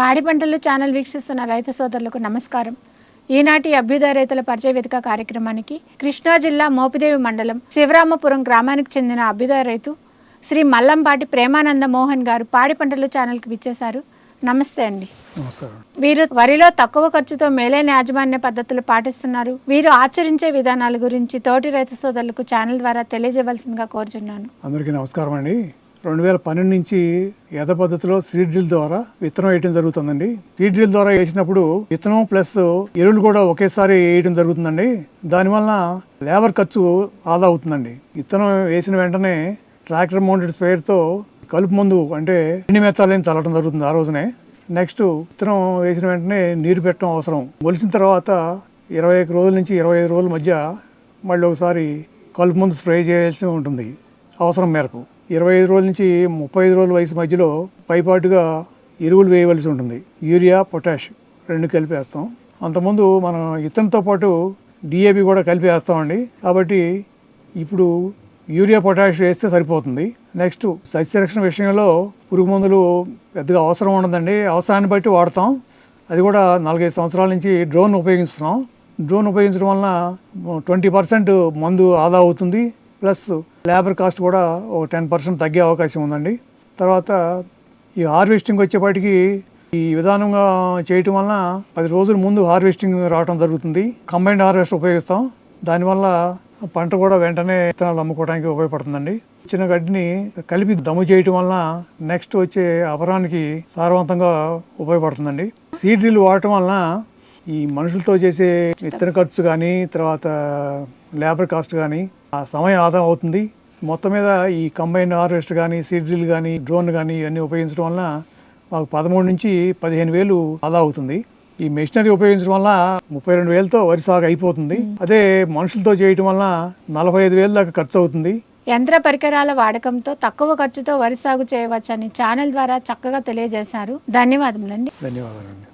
పాడి పంటలు ఛానల్ వీక్షిస్తున్న రైతు సోదరులకు నమస్కారం. ఈనాటి అభ్యుదయ రైతుల పరిచయ వేదిక కార్యక్రమానికి కృష్ణా జిల్లా మోపిదేవి మండలం శివరామపురం గ్రామానికి చెందిన అభ్యుదయ రైతు శ్రీ మల్లంపాటి ప్రేమానంద మోహన్ గారు పాడి పంటలు ఛానల్కి విచ్చేశారు. నమస్తే అండి. వీరు వరిలో తక్కువ ఖర్చుతో మేలైన యాజమాన్య పద్ధతులు పాటిస్తున్నారు. వీరు ఆచరించే విధానాల గురించి తోటి రైతు సోదరులకు ఛానల్ ద్వారా తెలియజేయవలసిందిగా కోరుచున్నాను. అందరికీ నమస్కారం అండి రెండు వేల పన్నెండు నుంచి యథ పద్ధతిలో సీడ్ డ్రిల్ ద్వారా విత్తనం వేయడం జరుగుతుందండి. సీడ్ డ్రిల్ ద్వారా వేసినప్పుడు విత్తనం ప్లస్ ఎరువులు కూడా ఒకేసారి వేయడం జరుగుతుందండి. దానివల్ల లేబర్ ఖర్చు ఆదా అవుతుందండి. విత్తనం వేసిన వెంటనే ట్రాక్టర్ మౌంటెడ్ స్ప్రేయర్తో కలుపు మందు అంటే ఎండి మెత్తాలని చల్లడం జరుగుతుంది ఆ రోజునే. నెక్స్ట్ విత్తనం వేసిన వెంటనే నీరు పెట్టడం అవసరం. మొలిసిన తర్వాత ఇరవై ఒక రోజుల నుంచి ఇరవై ఐదు రోజుల మధ్య మళ్ళీ ఒకసారి కలుపు మందు స్ప్రే చేయాల్సి ఉంటుంది. అవసరం మేరకు. ఇరవై ఐదు రోజుల నుంచి ముప్పై ఐదు రోజుల వయసు మధ్యలో పైపాటుగా ఎరువులు వేయవలసి ఉంటుంది. యూరియా పొటాష్ రెండు కలిపి వేస్తాం అంతకుముందు మనం ఇతనితో పాటు డిఏపి కూడా కలిపి వేస్తామండి కాబట్టి ఇప్పుడు యూరియా పొటాష్ వేస్తే సరిపోతుంది. నెక్స్ట్ సస్యరక్షణ విషయంలో పురుగు మందులు పెద్దగా అవసరం ఉండదండి. అవసరాన్ని బట్టి వాడతాం. అది కూడా నాలుగైదు సంవత్సరాల నుంచి డ్రోన్ ఉపయోగిస్తున్నాం. డ్రోన్ ఉపయోగించడం వలన ట్వంటీ పర్సెంట్ మందు ఆదా అవుతుంది. ప్లస్ లేబర్ కాస్ట్ కూడా ఒక టెన్ పర్సెంట్ తగ్గే అవకాశం ఉందండి. తర్వాత ఈ హార్వెస్టింగ్ వచ్చేపాటికి ఈ విధానంగా చేయటం వలన పది రోజుల ముందు హార్వెస్టింగ్ రావడం జరుగుతుంది. కంబైన్డ్ హార్వెస్ట్ ఉపయోగిస్తాం. దానివల్ల పంట కూడా వెంటనే విత్తనాలు అమ్ముకోవడానికి ఉపయోగపడుతుందండి. చిన్న గడ్డిని కలిపి దమ్ము చేయటం వలన నెక్స్ట్ వచ్చే అపరానికి సారవంతంగా ఉపయోగపడుతుందండి. సీడ్ డ్రిల్ వాడటం వలన ఈ మనుషులతో చేసే విత్తన ఖర్చు కానీ తర్వాత లేబర్ కాస్ట్ కానీ ఆ సమయం ఆదా అవుతుంది. మొత్తం మీద ఈ కంబైన్ హార్వెస్ట్ కానీ సీడ్ డ్రిల్ కానీ డ్రోన్ కానీ ఇవన్నీ ఉపయోగించడం వలన మాకు పదమూడు నుంచి పదిహేను వేలు ఆదా అవుతుంది. ఈ మెషినరీ ఉపయోగించడం వల్ల ముప్పై రెండు వేలతో వరి సాగు అయిపోతుంది. అదే మనుషులతో చేయటం వలన నలభై ఐదు వేల దాకా ఖర్చు అవుతుంది. యంత్ర పరికరాల వాడకంతో తక్కువ ఖర్చుతో వరి సాగు చేయవచ్చని ఛానల్ ద్వారా చక్కగా తెలియజేశారు. ధన్యవాదములండి. ధన్యవాదాలండి.